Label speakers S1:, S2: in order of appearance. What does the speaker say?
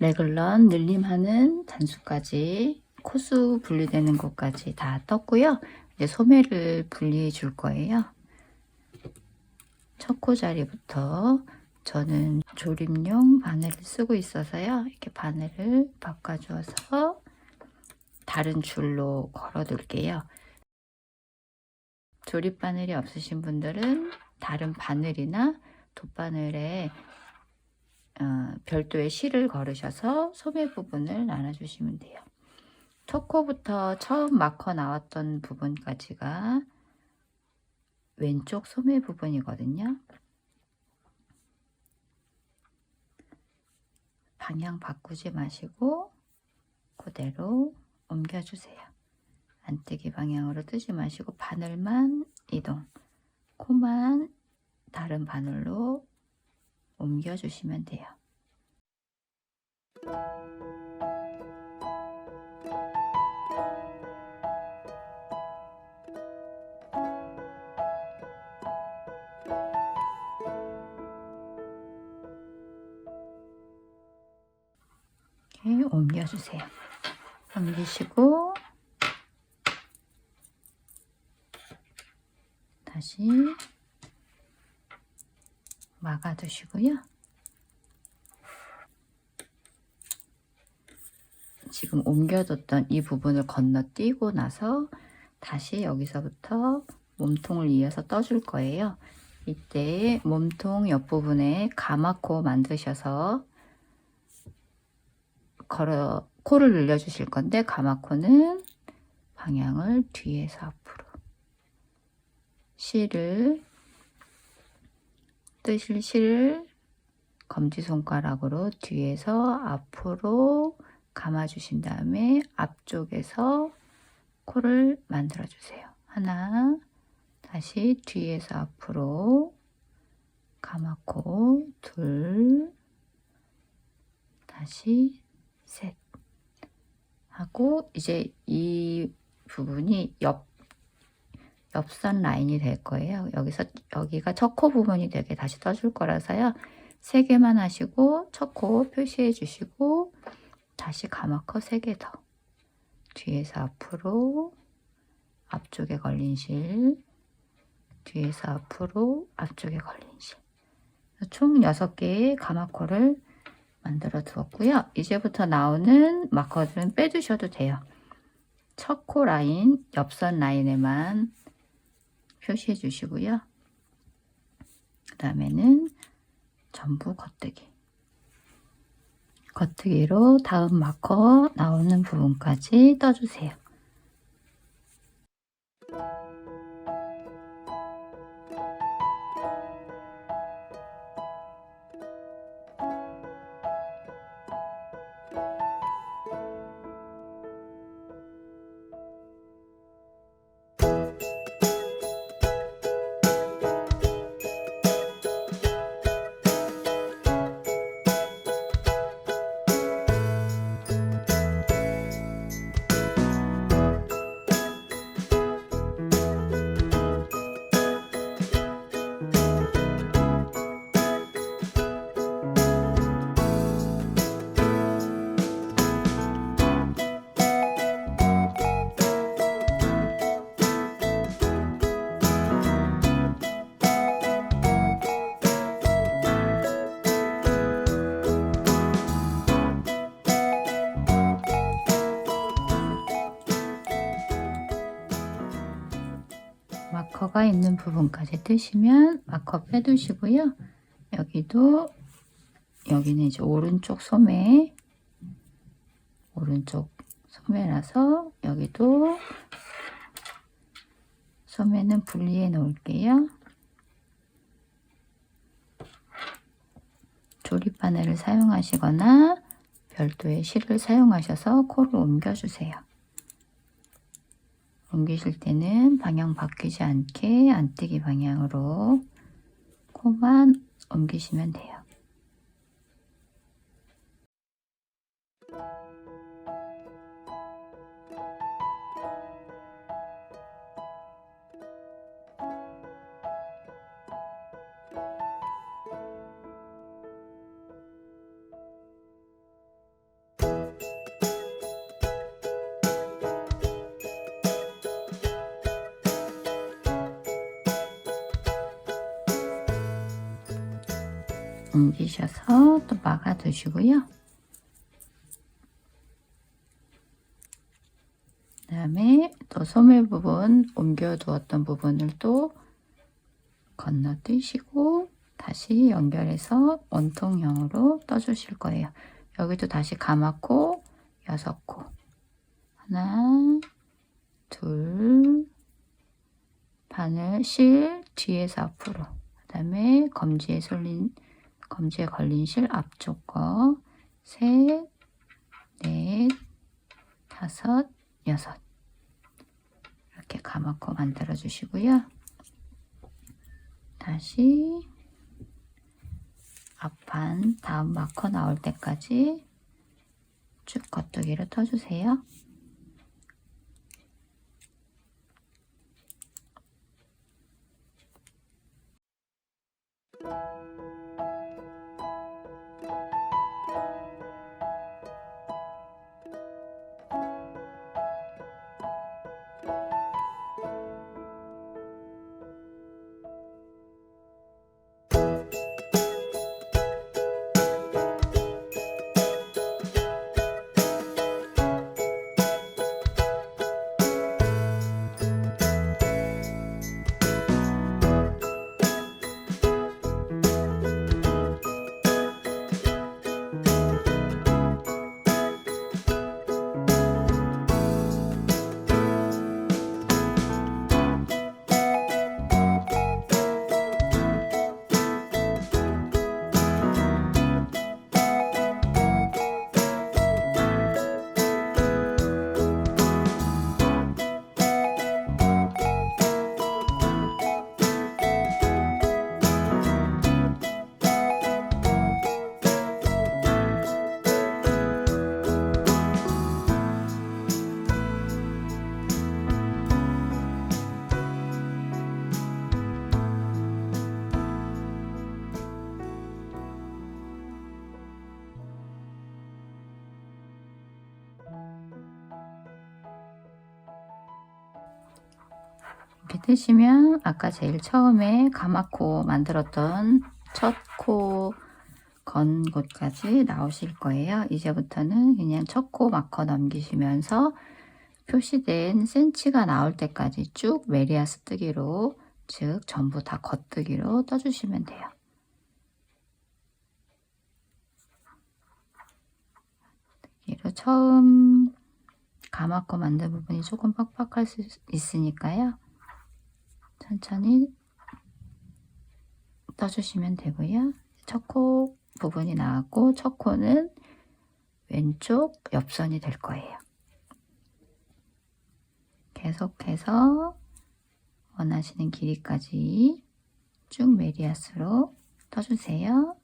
S1: 레글런 늘림하는 단수까지 코수 분리되는 것까지 다 떴고요. 이제 소매를 분리해 줄 거예요. 첫 코 자리부터 저는 조립용 바늘을 쓰고 있어서요. 이렇게 바늘을 바꿔주어서 다른 줄로 걸어 둘게요. 조립 바늘이 없으신 분들은 다른 바늘이나 돗바늘에 어, 별도의 실을 걸으셔서 소매 부분을 나눠주시면 돼요. 첫 코부터 처음 마커 나왔던 부분까지가 왼쪽 소매 부분이거든요. 방향 바꾸지 마시고 그대로 옮겨주세요. 안뜨기 방향으로 뜨지 마시고 바늘만 이동, 코만 다른 바늘로 옮겨주시면 돼요. 이렇게 옮겨주세요. 옮기시고 다시 막아두시고요. 지금 옮겨뒀던 이 부분을 건너뛰고 나서 다시 여기서부터 몸통을 이어서 떠줄 거예요. 이때 몸통 옆부분에 가마코 만드셔서 걸어 코를 늘려 주실 건데 가마코는 방향을 뒤에서 앞으로 실을 뜨실 실을 검지손가락으로 뒤에서 앞으로 감아주신 다음에 앞쪽에서 코를 만들어 주세요. 하나, 다시 뒤에서 앞으로 감아코, 둘, 다시 셋 하고 이제 이 부분이 옆 옆선 라인이 될 거예요. 여기서 여기가 첫 코 부분이 되게 다시 떠줄 거라서요. 세 개만 하시고 첫 코 표시해 주시고 다시 가마커 세개 더. 뒤에서 앞으로 앞쪽에 걸린 실 뒤에서 앞으로 앞쪽에 걸린 실. 총 6개의 가마코를 만들어 두었고요. 이제부터 나오는 마커들은 빼주셔도 돼요. 첫 코 라인, 옆선 라인에만 표시해 주시고요. 그 다음에는 전부 겉뜨기. 겉뜨기로 다음 마커 나오는 부분까지 떠주세요. 마커가 있는 부분까지 뜨시면 마커 빼두시고요. 여기도 여기는 이제 오른쪽 소매 오른쪽 소매라서 여기도 소매는 분리해 놓을게요. 조립 바늘을 사용하시거나 별도의 실을 사용하셔서 코를 옮겨주세요. 옮기실 때는 방향 바뀌지 않게 안뜨기 방향으로 코만 옮기시면 돼요. 옮기셔서 또 막아 두시고요. 그 다음에 또 소매 부분 옮겨 두었던 부분을 또 건너 뛰시고 다시 연결해서 원통형으로 떠주실 거예요. 여기도 다시 감았고 여섯 코 하나 둘 바늘 실 뒤에서 앞으로 그 다음에 검지에 솔린 검지에 걸린 실 앞쪽 거 셋, 넷, 다섯, 여섯 이렇게 감았고 만들어 주시고요. 다시 앞판 다음 마커 나올 때까지 쭉 겉두기를 터주세요. 뜨시면 아까 제일 처음에 가마코 만들었던 첫 코 건 곳까지 나오실 거예요. 이제부터는 그냥 첫 코 마커 넘기시면서 표시된 센치가 나올 때까지 쭉 메리아스 뜨기로 즉 전부 다 겉뜨기로 떠주시면 돼요. 뜨기로 처음 가마코 만든 부분이 조금 빡빡할 수 있으니까요. 천천히 떠주시면 되고요. 첫 코 부분이 나왔고 첫 코는 왼쪽 옆선이 될 거예요. 계속해서 원하시는 길이까지 쭉 메리아스로 떠주세요.